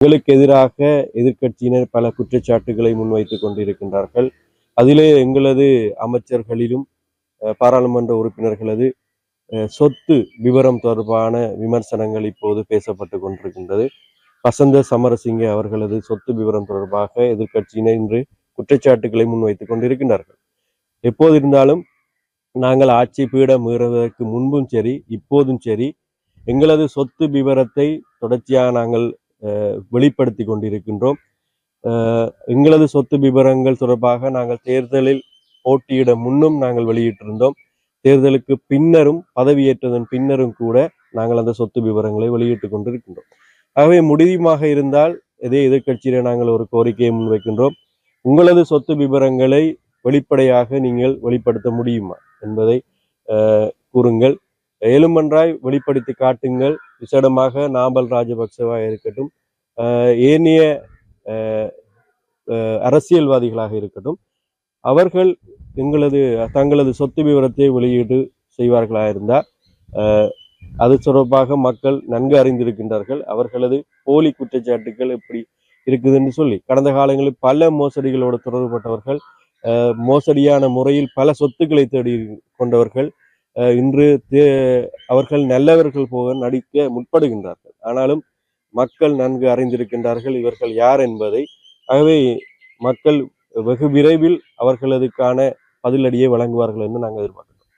எங்களுக்கு எதிராக எதிர்க்கட்சியினர் பல குற்றச்சாட்டுகளை முன்வைத்துக் கொண்டிருக்கின்றார்கள். அதிலே எங்களது அமைச்சர்களிலும் பாராளுமன்ற உறுப்பினர்களது சொத்து விவரம் தொடர்பான விமர்சனங்கள் இப்போது பேசப்பட்டு கொண்டிருக்கின்றது. வசந்த சமரசிங்க அவர்களது சொத்து விவரம் தொடர்பாக எதிர்க்கட்சியினர் இன்று குற்றச்சாட்டுகளை முன்வைத்துக் கொண்டிருக்கின்றார்கள். எப்போது இருந்தாலும் நாங்கள் ஆட்சி பீடம் மீறுவதற்கு முன்பும் சரி இப்போதும் சரி எங்களது சொத்து விவரத்தை தொடர்ச்சியாக நாங்கள் வெளிப்படுத்தி கொண்டிருக்கின்றோம். எங்களது சொத்து விவரங்கள் தொடர்பாக நாங்கள் தேர்தலில் போட்டியிட முன்னும் நாங்கள் வெளியிட்டிருந்தோம். தேர்தலுக்கு பின்னரும் பதவியேற்றதன் பின்னரும் கூட நாங்கள் அந்த சொத்து விவரங்களை வெளியிட்டு கொண்டிருக்கின்றோம். ஆகவே முடியுமாக இருந்தால் இதே எதிர்க்கட்சியில நாங்கள் ஒரு கோரிக்கையை முன்வைக்கின்றோம். உங்களது சொத்து விவரங்களை வெளிப்படையாக நீங்கள் வெளிப்படுத்த முடியுமா என்பதை கூறுங்கள். ஏழுமன்றாய் வெளிப்படுத்தி காட்டுங்கள். விசேடமாக நாமல் ராஜபக்சவா இருக்கட்டும் அஹ், ஏனைய அஹ், அஹ், அரசியல்வாதிகளாக இருக்கட்டும் அவர்கள் எங்களது தங்களது சொத்து விவரத்தை வெளியீடு செய்வார்களா இருந்தால் அஹ், அது தொடர்பாக மக்கள் நன்கு அறிந்திருக்கின்றார்கள். அவர்களது போலி குற்றச்சாட்டுகள் எப்படி இருக்குதுன்னு சொல்லி கடந்த காலங்களில் பல மோசடிகளோடு தொடர்புபட்டவர்கள் அஹ், மோசடியான முறையில் பல சொத்துக்களை தேடி கொண்டவர்கள் இன்று தே- அவர்கள் நல்லவர்கள் போக நடிக்க முற்படுகின்றார்கள். ஆனாலும் மக்கள் நன்கு அறிந்திருக்கின்றார்கள் இவர்கள் யார் என்பதை. ஆகவே மக்கள் வெகு விரைவில் அவர்களதுக்கான பதிலடியை வழங்குவார்கள் என்று நாங்கள் எதிர்பார்க்கிறோம்.